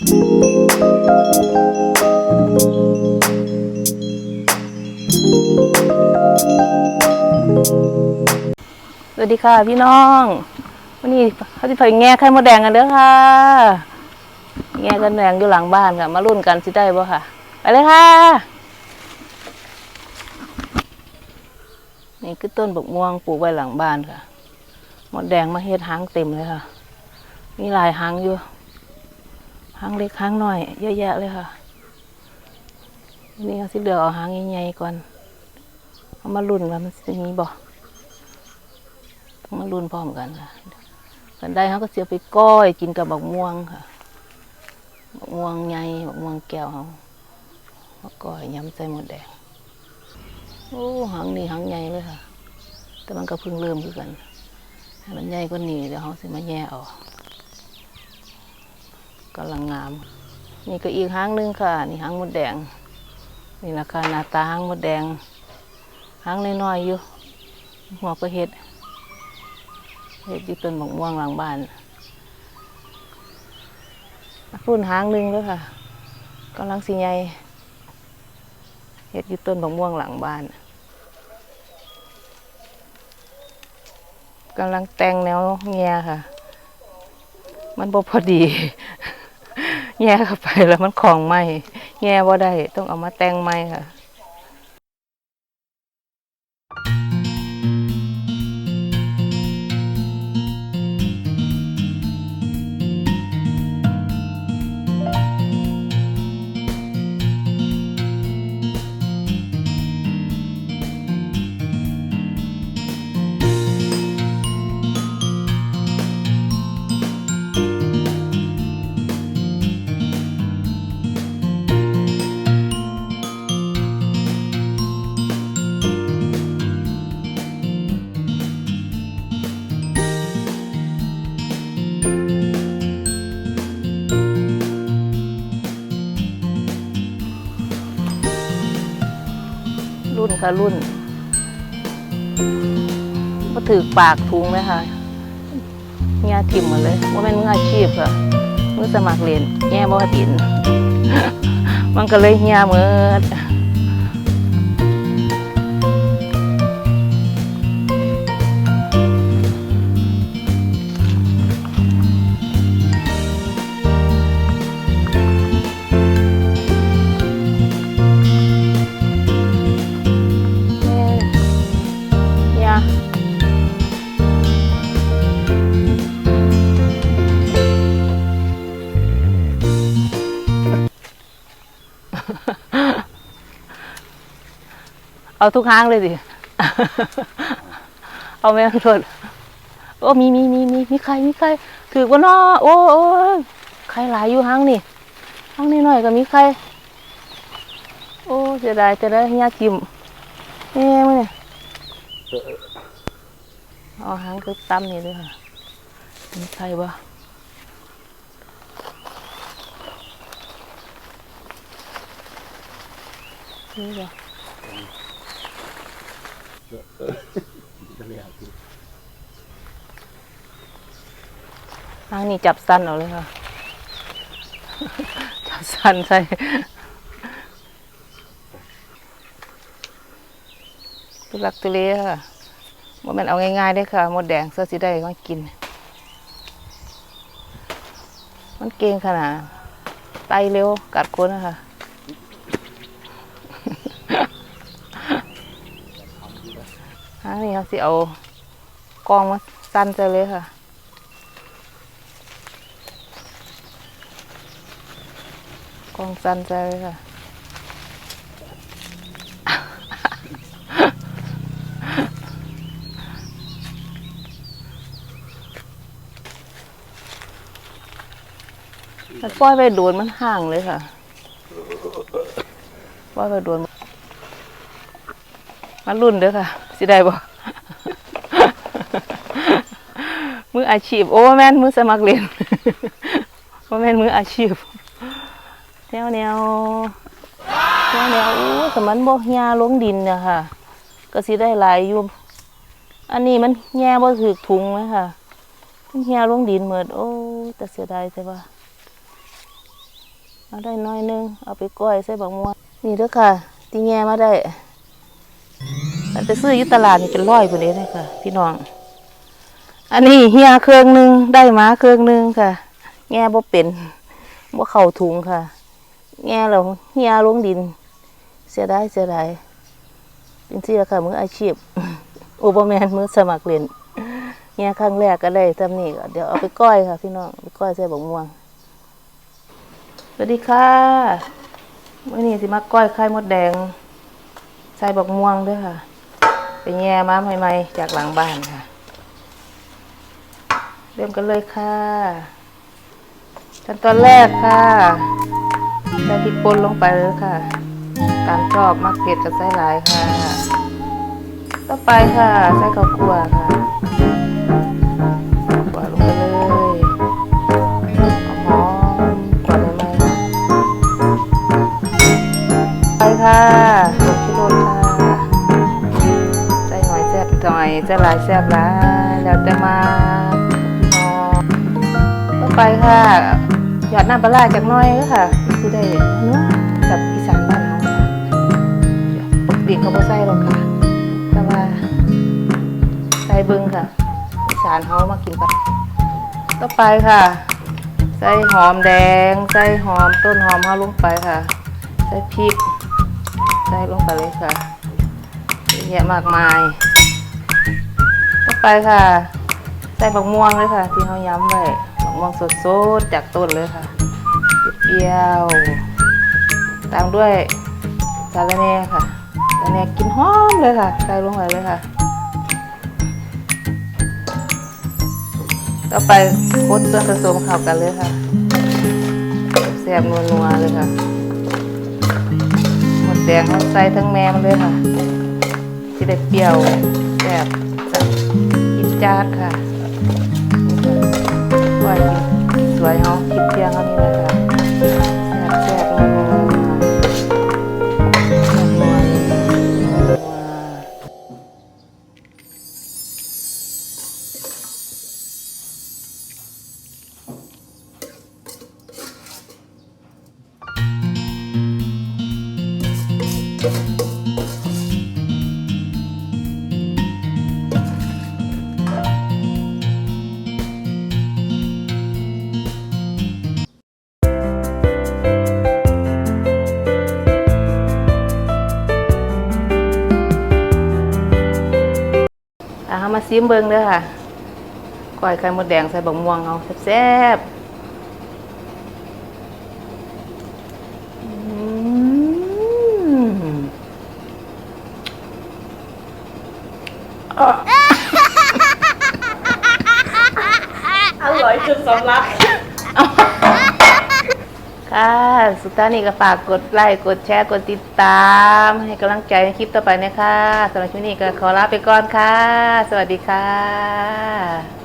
สวัสดีค่ะพี่น้องวันนี้เขาจะไปแง่ไข่มดแดงกันเด้อค่ะ แง่กันแดงอยู่หลังบ้านค่ะ มารุ่นกันสิได้บ่ค่ะ ไปเลยค่ะ นี่คือต้นบกม่วงปลูกไว้หลังบ้านค่ะ มดแดงมาเฮ็ดหางเต็มเลยค่ะ มีหลายหางอยู่ หางเล็กหางน้อยเยอะแยะเลยค่ะนี่เขาสิเลือเอาหางใหญ่ๆก่อนเอามารุ่นว่ามันจะมีบ่ต้องมารุ่นพร้อมกันค่ะกันได้เขาก็เสียไปก้อยกินกับบักม่วงค่ะบักม่วงใหญ่บักม่วงแก้วเขามาก้อยยำใส่หมดแดงโอ้หางนี่หางใหญ่เลยค่ะ แต่มันก็เพิ่งเริ่มคือกันให้มันใหญ่กว่านี้เดี๋ยวเขาสิมาแย่ออก กำลังงาม นี่ก็อีกหางหนึงค่ะ นี่หางมดแดง นี่ราคาหน้าตาหางมดแดง หางน้อยๆอยู่ หัวก็เห็ด เห็ดอยู่ต้นหมกม่วงหลังบ้านรุ่นหางหนึ่งแล้วค่ะกำลังสีใหญ่เห็ดอยู่ต้นหมกม่วงหลังบ้านกำลังแต่งแนวแง่ค่ะ มันบ่พอดี แย่เข้าไปแล้วมันของไหมแย่ว่าได้ ต้องเอามาแต่งไหมค่ะ รุ่นค่ะรุ่นก็ถือปากทุงเลยค่ะเงี้ยทิ่มหมดเลยว่าเป็นมืออาชีพค่ะมือสมัครเรียนแง่บ่ตินมันก็เลยเงี้ยเมือ เอาทุกครั้งเลยสิ เอาแม่งสดโอ้มีมีมีมีมีใครมีใคร ถือว่าน้อโอ้โอ้ยใครหลายอยู่ห้างนี่ห้างนี่หน่อยก็มีใคร โอ้เสียดายจะได้ยากิมเอ้มึงเนี่ย เอาหางคือตั้มนี่ด้วยค่ะมีใครบ่นี่บ่ทางนี้จับสั้นเอาเลยค่ะ จับสั้นใส่ตุลักตุเลค่ะ ว่ามันเอาง่ายๆได้ค่ะ มดแดงเสื้อสีได้มากิน มันเก่งขนาดไตเร็วกัดคนนะคะทางนี้เขาสิเอากองมาสั้นใจเลยค่ะกองสั้นใจเลยค่ะ มันปล่อยไปโดนมันห่างเลยค่ะปล่อยไปโดนมันรุ่นเด้อค่ะ สิได้บ่มืออาชีพ โอ้แม่นมือสมัครเรียนว่าแม่นมืออาชีพแนวแนวแนวแนวอู้สมันบ่หญ้าลงดินเนี่ยค่ะ ก็สิได้หลายอยู่อันนี้มันแง่บ่ถือถุงเลยค่ะมันหญ้าลงดินเหมดโอ้แต่เสียดายแต่ว่า มาได้น้อยนึง เอาไปก้อยใส่บักม่วงนี่เด้อค่ะตีแง่มาได้อันไปซื้อยู่ตลาดนี่เป็นร้อยกว่านี้เลยค่ะพี่น้อง อันนี้เฮียเครื่องหนึงได้มาเครื่องหนึงค่ะ แง่บ่เป็นบ่เข้าถุงค่ะ แง่แล้วเฮียลงดิน เสียดายเสียดายเป็นที่ละค่ะมืออาชีพโอเปอร์แมนมือสมัครเล่นแง่ครั้งแรกก็ได้ทำนี่ก็เดี๋ยวเอาไปก้อยค่ะพี่น้องไปก้อยใส่บักม่วง วัสดีค่ะมื่อนี้สิมาก้อยไข่มดแดง ใส่บักม่วงด้วยค่ะ ไปแง่มาใหม่ๆจากหลังบ้านค่ะ เริ่มกันเลยค่ะขั้นตอนแรกค่ะใส่พริกป่นลงไปเลยค่ะ ตามชอบมักเผ็ดกับใส่หลายค่ะ ต่อไปค่ะ ใส่ข้าวคั่วค่ะ ค่ะผงชูรสค่ะใส่หน่อยแซ่บหน่อยจะหลายแซ่บหลายแล้วแต่มาหอต่อไปค่ะ หยอดน้ำปลาร้าจากน้อยก็ค่ะสิได้เนื้อแบบอีสานบ้านเราค่ะปกติเขาบ่ใส่หรอกค่ะ แต่ว่าใส่บิ่งค่ะ อีสานเขามากินปะต่อไปค่ะใส่หอมแดง ใส่หอมต้นหอมเข้าลงไปค่ะ ใส่พริก ใส่ลงไปเลยค่ะเยอะแยะมากมายต่อไปค่ะ ใส่บักม่วงเลยค่ะ ที่เขาย้ำไว้บักม่วงสดๆจากต้นเลยค่ะเปรี้ยวตามด้วยสาระแหน่ค่ะสาระแหน่กินหอมเลยค่ะ ใส่ลงไปเลยค่ะ ต่อไปคดส่วนผสมเข้ากันเลยค่ะแซ่บนัวๆเลยค่ะ ดแดงเขาใส่ทั้งแม่มันเลยค่ะที่ได้เปรี้ยวแบบจัดกินจาดค่ะว่าสวยเฮาคิดเพียงเขานี่เลยค่ะ ซิมเบิ้งเด้อค่ะก้อยไข่มดแดงใส่บักม่วงเอาแซ่บๆอืมอร่อยจนสำลัก ค่ะ สุดท้ายนี้ก็ฝากกดไลค์ กดแชร์ กดติดตาม ให้กำลังใจในคลิปต่อไปนะคะสำหรับช่วงนี้ก็ขอลาไปก่อนค่ะ สวัสดีค่ะ